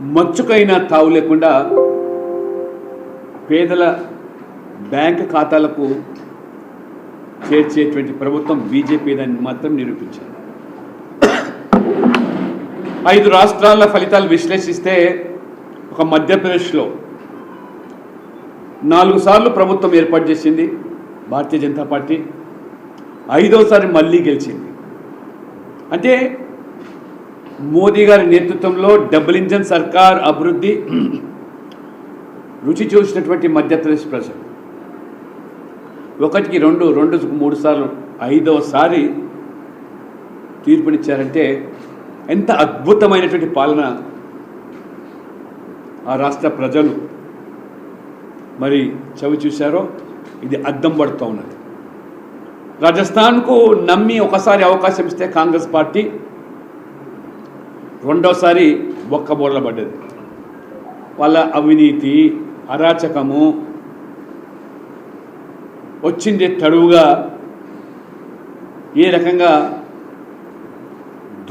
మచ్చుకైనా తావు లేకుండా పేదల బ్యాంక్ ఖాతాలకు చేర్చేటువంటి ప్రభుత్వం బీజేపీ దాన్ని మాత్రం నిరూపించారు ఐదు రాష్ట్రాల ఫలితాలు విశ్లేషిస్తే ఒక మధ్యప్రదేశ్లో నాలుగు సార్లు ప్రభుత్వం ఏర్పాటు చేసింది భారతీయ జనతా పార్టీ ఐదోసారి మళ్ళీ గెలిచింది. అంటే మోదీ గారి నేతృత్వంలో డబుల్ ఇంజన్ సర్కార్ అభివృద్ధి రుచి చూసినటువంటి మధ్యప్రదేశ్ ప్రజలు. ఒకటికి రెండు రెండు మూడు సార్లు ఐదవసారి తీర్పునిచ్చారంటే ఎంత అద్భుతమైనటువంటి పాలన ఆ రాష్ట్ర ప్రజలు మరి చవి చూశారో ఇది అద్దం పడుతూ ఉన్నది. రాజస్థాన్కు నమ్మి ఒకసారి అవకాశం ఇస్తే కాంగ్రెస్ పార్టీ రెండోసారి బొక్కబోర్ల పడ్డది. వాళ్ళ అవినీతి అరాచకము వచ్చింది తడువుగా ఏ రకంగా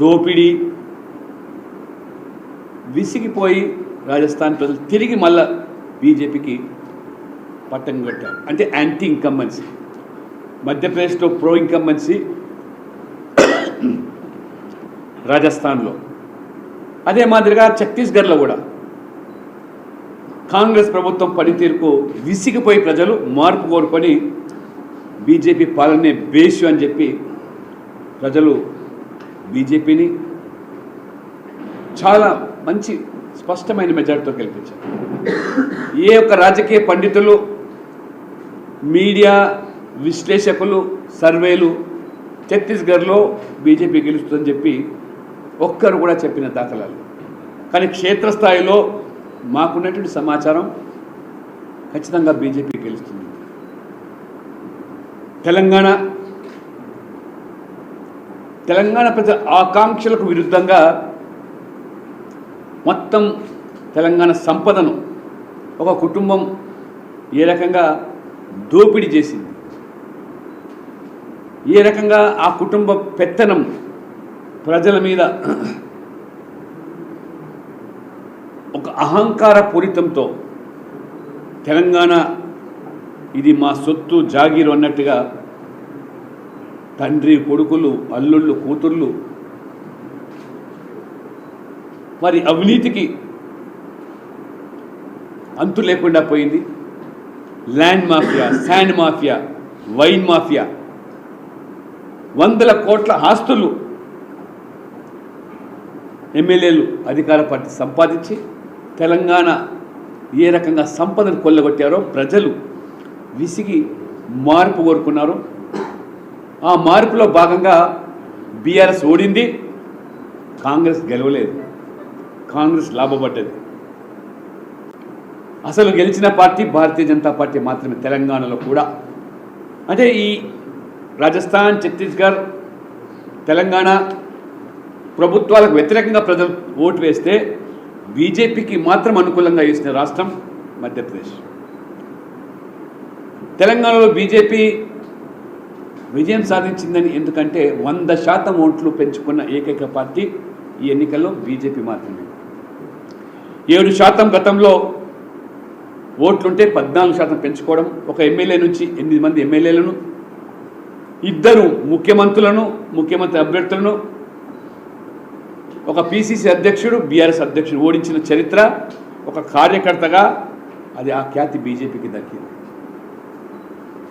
దోపిడీ విసిగిపోయి రాజస్థాన్ ప్రజలు తిరిగి మళ్ళా బీజేపీకి పట్టం కట్టారు. అంటే యాంటీ ఇన్కంబెన్సీ మధ్యప్రదేశ్లో ప్రో ఇన్కంబెన్సీ రాజస్థాన్లో. అదే మాదిరిగా ఛత్తీస్గఢ్లో కూడా కాంగ్రెస్ ప్రభుత్వం పనితీరుకు విసిగిపోయి ప్రజలు మార్పు కోరుకొని బీజేపీ పాలనే బేషు అని చెప్పి ప్రజలు బీజేపీని చాలా మంచి స్పష్టమైన మెజార్టీతో గెలిపించారు. ఏ ఒక్క రాజకీయ పండితులు మీడియా విశ్లేషకులు సర్వేలు ఛత్తీస్గఢ్లో బీజేపీ గెలుస్తుందని చెప్పి ఒక్కరు కూడా చెప్పిన దాఖలాలు. కానీ క్షేత్రస్థాయిలో మాకున్నటువంటి సమాచారం ఖచ్చితంగా బీజేపీ గెలుస్తుంది. తెలంగాణ తెలంగాణ ప్రజల ఆకాంక్షలకు విరుద్ధంగా మొత్తం తెలంగాణ సంపదను ఒక కుటుంబం ఏ రకంగా దోపిడీ చేసింది? ఏ రకంగా ఆ కుటుంబ పెత్తనం ప్రజల మీద ఒక అహంకార పూరితంతో తెలంగాణ ఇది మా సొత్తు జాగీరు అన్నట్టుగా తండ్రి కొడుకులు అల్లుళ్ళు కూతుర్లు మరి అవినీతికి అంతు లేకుండా పోయింది. Land mafia sand mafia wine mafia వందల కోట్ల ఆస్తులు ఎమ్మెల్యేలు అధికార పార్టీ సంపాదించి తెలంగాణ ఏ రకంగా సంపదను కొల్లగొట్టారో ప్రజలు విసిగి మార్పు కోరుకున్నారు. ఆ మార్పులో భాగంగా బీఆర్ఎస్ ఓడింది కాంగ్రెస్ గెలవలేదు కాంగ్రెస్ లాభపడ్డది. అసలు గెలిచిన పార్టీ భారతీయ జనతా పార్టీ మాత్రమే తెలంగాణలో కూడా. అంటే ఈ రాజస్థాన్ ఛత్తీస్గఢ్ తెలంగాణ ప్రభుత్వాలకు వ్యతిరేకంగా ప్రజలు ఓటు వేస్తే బీజేపీకి మాత్రం అనుకూలంగా వేసిన రాష్ట్రం మధ్యప్రదేశ్. తెలంగాణలో బీజేపీ విజయం సాధించిందని ఎందుకంటే వంద శాతం ఓట్లు పెంచుకున్న ఏకైక పార్టీ ఈ ఎన్నికల్లో బీజేపీ మాత్రమే. ఏడు శాతం గతంలో ఓట్లుంటే పద్నాలుగు శాతం పెంచుకోవడం ఒక ఎమ్మెల్యే నుంచి ఎనిమిది మంది ఎమ్మెల్యేలను ఇద్దరు ముఖ్యమంత్రులను ముఖ్యమంత్రి అభ్యర్థులను ఒక పిసిసి అధ్యక్షుడు బీఆర్ఎస్ అధ్యక్షుడు ఓడించిన చరిత్ర ఒక కార్యకర్తగా అది ఆ ఖ్యాతి బీజేపీకి దక్కింది.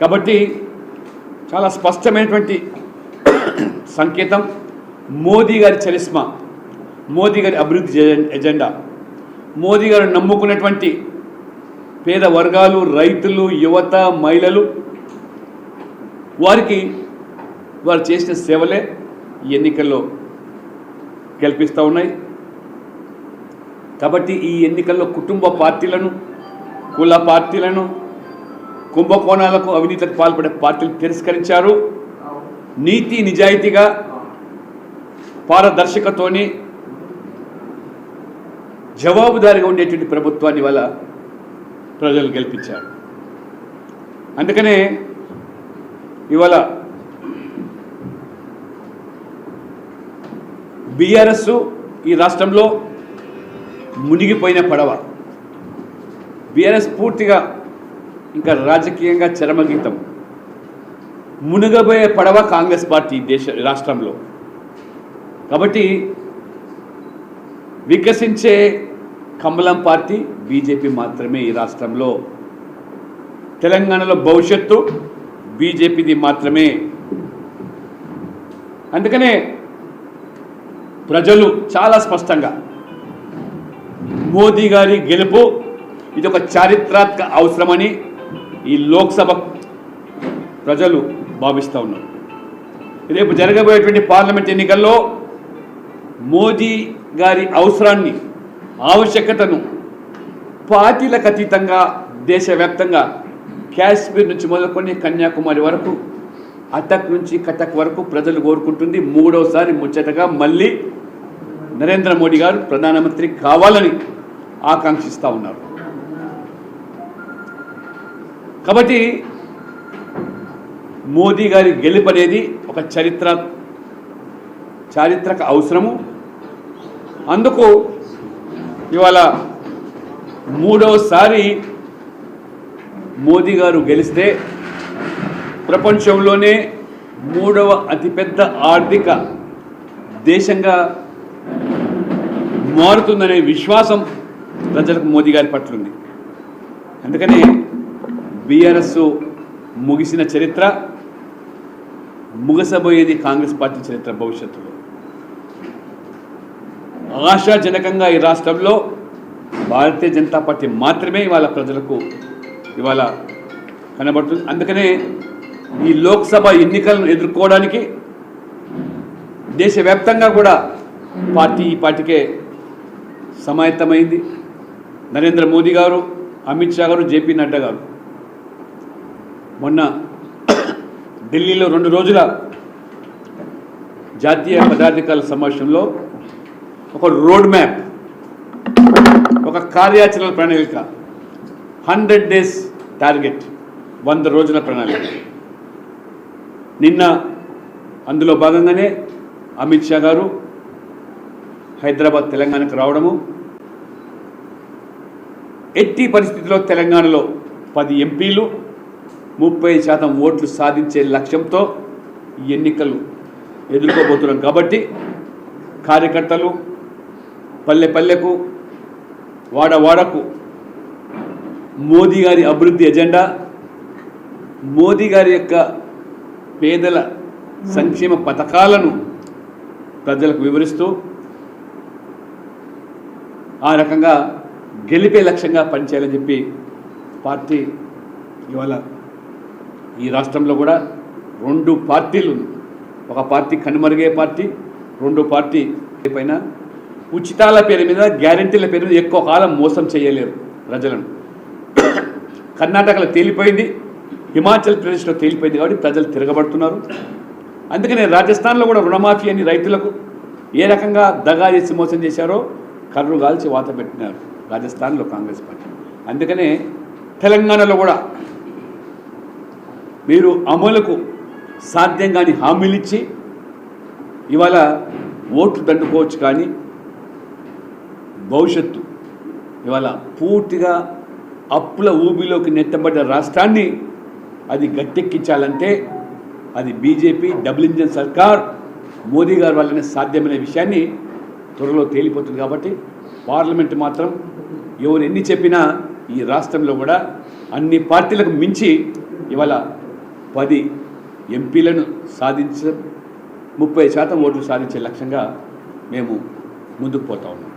కాబట్టి చాలా స్పష్టమైనటువంటి సంకేతం. మోదీ గారి చరిస్మా మోదీ గారి అభివృద్ధి ఎజెండా మోదీ గారు నమ్ముకున్నటువంటి పేద వర్గాలు రైతులు యువత మహిళలు వారికి వారు చేసిన సేవలే ఎన్నికల్లో గెలిపిస్తూ ఉన్నాయి. కాబట్టి ఈ ఎన్నికల్లో కుటుంబ పార్టీలను కుల పార్టీలను కుంభకోణాలకు అవినీతికి పాల్పడే పార్టీలు తిరస్కరించారు. నీతి నిజాయితీగా పారదర్శకతోని జవాబుదారిగా ఉండేటువంటి ప్రభుత్వాన్ని వల్ల ప్రజలు గెలిపించారు. అందుకనే ఇవాళ బీఆర్ఎస్ ఈ రాష్ట్రంలో మునిగిపోయిన పడవ. బీఆర్ఎస్ పూర్తిగా ఇంకా రాజకీయంగా చరమగీతం. మునిగబోయే పడవ కాంగ్రెస్ పార్టీ దేశ రాష్ట్రంలో. కాబట్టి వికసించే కమలం పార్టీ బీజేపీ మాత్రమే ఈ రాష్ట్రంలో. తెలంగాణలో భవిష్యత్తు బీజేపీది మాత్రమే. అందుకనే ప్రజలు చాలా స్పష్టంగా మోదీ గారి గెలుపు ఇది ఒక చారిత్రాత్మక అవసరమని ఈ లోక్సభ ప్రజలు భావిస్తూ ఉన్నారు. రేపు జరగబోయేటువంటి పార్లమెంట్ ఎన్నికల్లో మోదీ గారి అవసరాన్ని ఆవశ్యకతను పార్టీలకు అతీతంగా దేశవ్యాప్తంగా కాశ్మీర్ నుంచి మొదలుకొని కన్యాకుమారి వరకు అటక్ నుంచి కటక్ వరకు ప్రజలు కోరుకుంటుంది. మూడవసారి ముచ్చటగా మళ్ళీ నరేంద్ర మోడీ గారు ప్రధానమంత్రి కావాలని ఆకాంక్షిస్తూ ఉన్నారు. కాబట్టి మోదీ గారి గెలుపు అనేది ఒక చరిత్ర చారిత్రక అవసరము. అందుకు ఇవాళ మూడవసారి మోదీ గారు గెలిస్తే ప్రపంచంలోనే మూడవ అతిపెద్ద ఆర్థిక దేశంగా మారుతుందనే విశ్వాసం ప్రజలకు మోదీ గారి పట్ల ఉంది అందుకనే బీఆర్ఎస్ ముగిసిన చరిత్ర ముగసబోయేది కాంగ్రెస్ పార్టీ చరిత్ర భవిష్యత్తులో. ఆశాజనకంగా ఈ రాష్ట్రంలో భారతీయ జనతా పార్టీ మాత్రమే ఇవాళ ప్రజలకు ఇవాళ కనబడుతుంది. అందుకనే ఈ లోక్సభ ఎన్నికలను ఎదుర్కోవడానికి దేశవ్యాప్తంగా కూడా పార్టీ ఈ పార్టీకే సమాయత్తమైంది. నరేంద్ర మోదీ గారు అమిత్ షా గారు జేపీ నడ్డా గారు. మొన్న ఢిల్లీలో రెండు రోజుల జాతీయ పదాధికారుల సమావేశంలో ఒక రోడ్ మ్యాప్ ఒక కార్యాచరణ ప్రణాళిక హండ్రెడ్ డేస్ టార్గెట్ వంద రోజుల ప్రణాళిక. నిన్న అందులో భాగంగానే అమిత్ షా గారు హైదరాబాద్ తెలంగాణకు రావడము. ఎట్టి పరిస్థితిలో తెలంగాణలో పది ఎంపీలు ముప్పై శాతం ఓట్లు సాధించే లక్ష్యంతో ఎన్నికలు ఎదుర్కోబోతున్నాం కాబట్టి కార్యకర్తలు పల్లె పల్లెకు వాడ వాడకు మోదీ గారి అభివృద్ధి ఎజెండా మోదీ గారి యొక్క పేదల సంక్షేమ పథకాలను ప్రజలకు వివరిస్తూ ఆ రకంగా గెలిపే లక్ష్యంగా పనిచేయాలని చెప్పి పార్టీ ఇవాళ ఈ రాష్ట్రంలో కూడా రెండు పార్టీలు ఒక పార్టీ కనుమరుగే పార్టీ రెండు పార్టీ పైన ఉచితాల పేరు మీద గ్యారంటీల పేరు మీద ఎక్కువ కాలం మోసం చేయలేరు ప్రజలను. కర్ణాటకలో తేలిపోయింది. హిమాచల్ ప్రదేశ్లో తేలిపోయింది కాబట్టి ప్రజలు తిరగబడుతున్నారు. అందుకనే రాజస్థాన్లో కూడా రుణమాఫీ అని రైతులకు ఏ రకంగా దగా చేసి మోసం చేశారో కర్రు కాల్చి వాత పెట్టినారు రాజస్థాన్లో కాంగ్రెస్ పార్టీ. అందుకనే తెలంగాణలో కూడా మీరు అమలుకు సాధ్యం కాని హామీలు ఇచ్చి ఇవాళ ఓట్లు దండుకోవచ్చు కానీ భవిష్యత్తు ఇవాళ పూర్తిగా అప్పుల ఊబిలోకి నెట్టబడ్డ రాష్ట్రాన్ని అది గట్టెక్కించాలంటే అది బీజేపీ డబుల్ ఇంజన్ సర్కార్ మోదీ గారి వల్లనే సాధ్యమైన విషయాన్ని త్వరలో తేలిపోతుంది కాబట్టి పార్లమెంట్ మాత్రం ఎవరు ఎన్ని చెప్పినా ఈ రాష్ట్రంలో కూడా అన్ని పార్టీలకు మించి ఇవాళ పది ఎంపీలను సాధించ ముప్పై శాతం ఓట్లు సాధించే లక్ష్యంగా మేము ముందుకు పోతా ఉన్నాం.